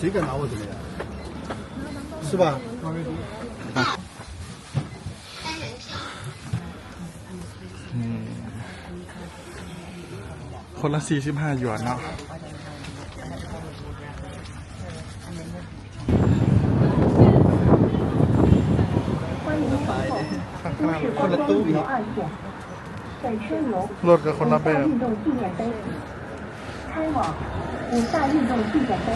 谁敢拿我怎么样？是吧？ อืมคนละสี่สิบห้าหยวนเนาะข้างล่าง คนละตู้ครับ 本身由 รถกับคนละ 五 แบ 大 บ 运动纪念碑， 开往五大运动纪念碑。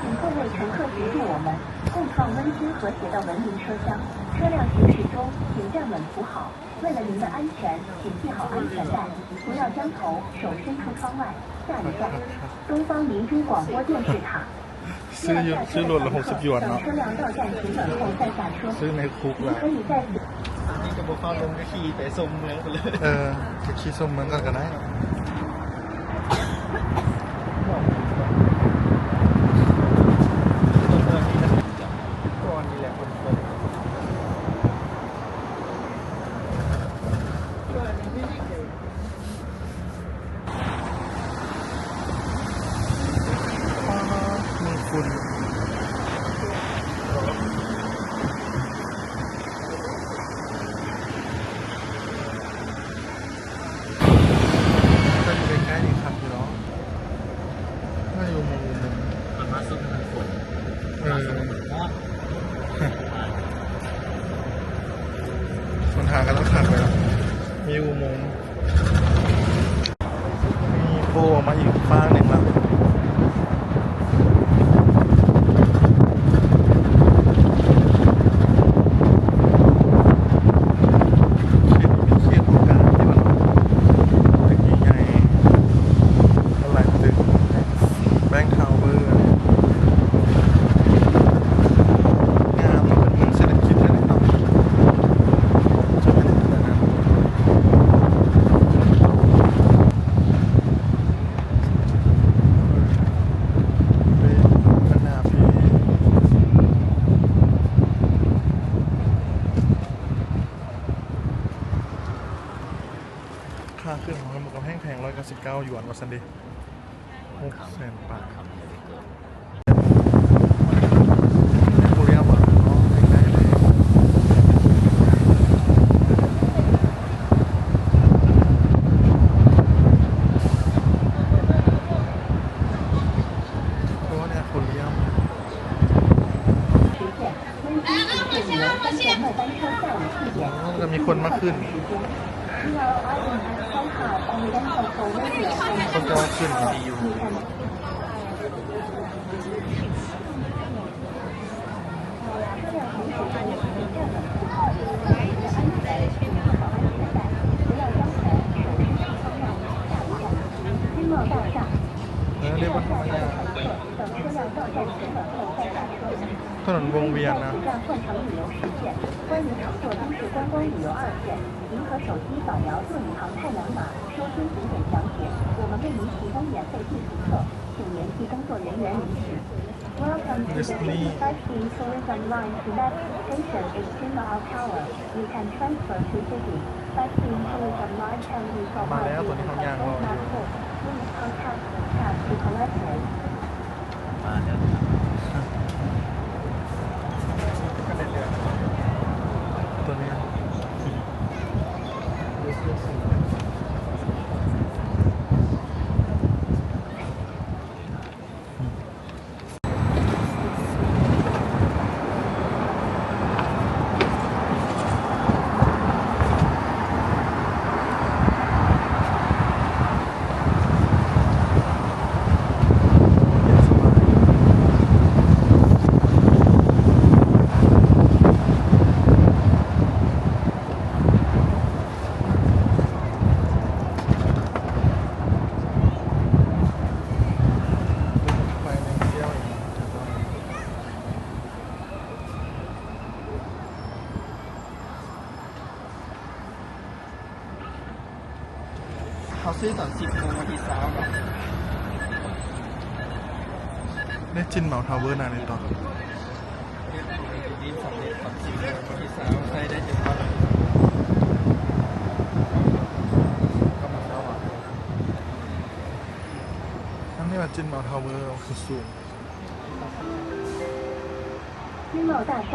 请各位乘客协助我们，共创温馨和谐的文明车厢。车辆行驶中，请站稳扶好。为了您的安全，请系好安全带，不要将头、手伸出窗外。下一站，东方明珠广播电视塔。 ซื้ออยู่ซื้อรถละหกสิบหยวน 等 เนาะ 车辆到站停稳后再下车。 ซื้อในคุก 您 ละ 可以在此。 นี่จะบอกเข้าลงก็ขี่ไปส่งเมืองไปเลย เออไปขี่ส้มเหมือนกันก็ได้ คุณก็อยู่ใกล้ๆนี่ครับพี่น้องน่าอยู่มุมมุมมันมาส่งมันฝนเออมอดมันหากันแล้วขาดไปแล้วมีอุโมงค์มีโผล่มาอีกฟ้างหนึ่งแล้วเขตนี้เป็นเขตโอกาสที่มันตึกใหญ่ๆอะไรตึกแบงค์ทาวเวอร์อะไรงามเนาะเป็นเมืองเศรษฐกิจเลยเนาะ จะเป็นแบบนั้นเป็นพัฒนาพี่ ค่าขึ้นของหมูกับแห้งแพง199หยวนวัสดีหกแสนบาทครับหลังก็จะมีคนมากขึ้น คนจะมาขึ้นดีอยู่ You can 经贸大厦， เออเรียกว่าธรรมดา 等车辆到站停稳后再下车。 ถนนวงเวียนนะ 和手机扫描座椅航太蓝码，说清楚点详解。我们为您提供免费地图册，请联系工作人员领取。Welcome to the 5G tourism line to next station is Qingdao Tower. You can transfer to city. 5G tourism line can be provided with a phone passport. Please contact the staff to collect it. เขาซื้อตอนสิบโมงวันที่สามเนาะ ได้จินเหมาทาวเวอร์นานในต่อ ดีสำเร็จตอนสิบโมงวันที่สามใช้ได้เฉพาะก็มาเข้าอ่ะ นั่นนี่ว่าจินเหมาทาวเวอร์คือสูง 金茂大厦。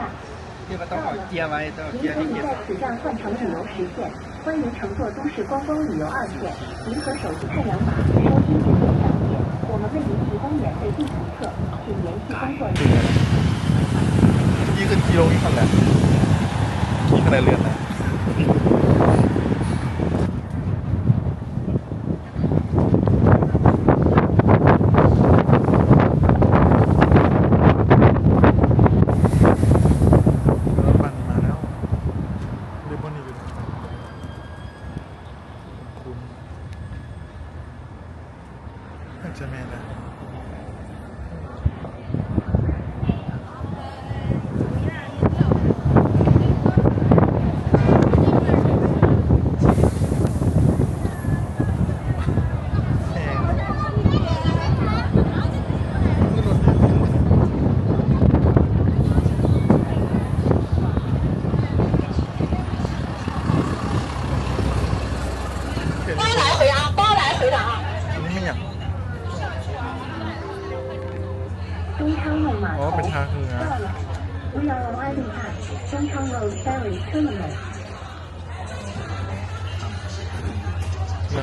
ที่มันต้องเอาเกียร์ไว้ต้องเอา 您 เกียร์ 可 ที่ 以 เกียร์ 在此站换乘旅游实现。 欢迎乘坐都市观光旅游二线，您可手机太阳码收听免费讲解，我们为您提供免费地图册，请联系工作人员。一个地容易上来，一个来练。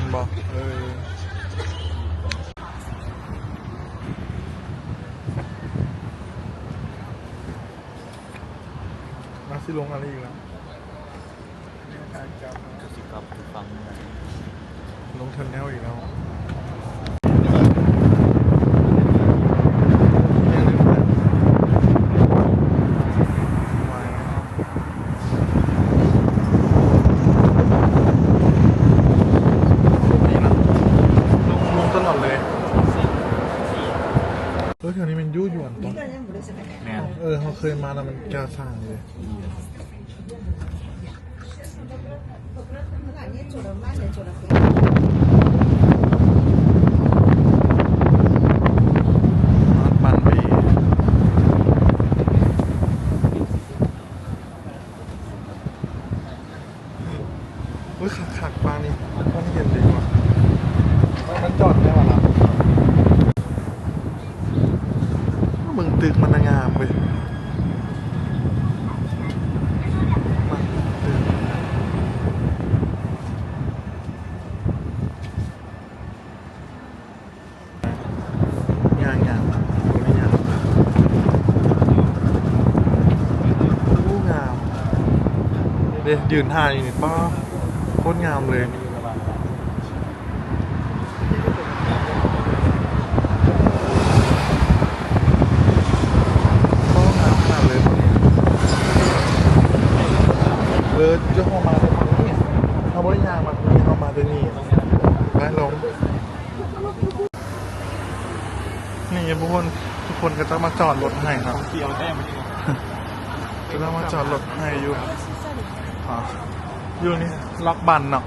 มันบอกเออมาสิลงอะไรอีกแล้วการจับกสิกับฟังลงเทนแนลอีกแล้วเนี่ยลืมไปวายแล้วนี่นะลงลงตลอดเลย เออแถวนี้มันยุ่ยวนตรงแม่นเออเขาเคยมาแล้วมันกล้าสร้างเลยมันไปอุ้ยขักขักปลานี่มันเย็นดีกว่ามันจอดได้ป่ะล่ะมึงตึกมันน่ะงามเว้ยมันตึกงามงามตัวนี้งามโอ้งาม เดี๋ยวยืนท่าอยู่นี่ป้าโคตรงามเลยก็งามขนาดเลยตรงนี้เออเจ้าของมาตรงนี้เขาบริยางมาตรงนี้เขามาตรงนี้ได้ลงนี่ทุกคนทุกคนก็ต้องมาจอดรถให้ครับเกี่ยวแต้มจะต้องมาจอดรถให้อยู่อะ อยู่นี่ล็อกบันเนาะ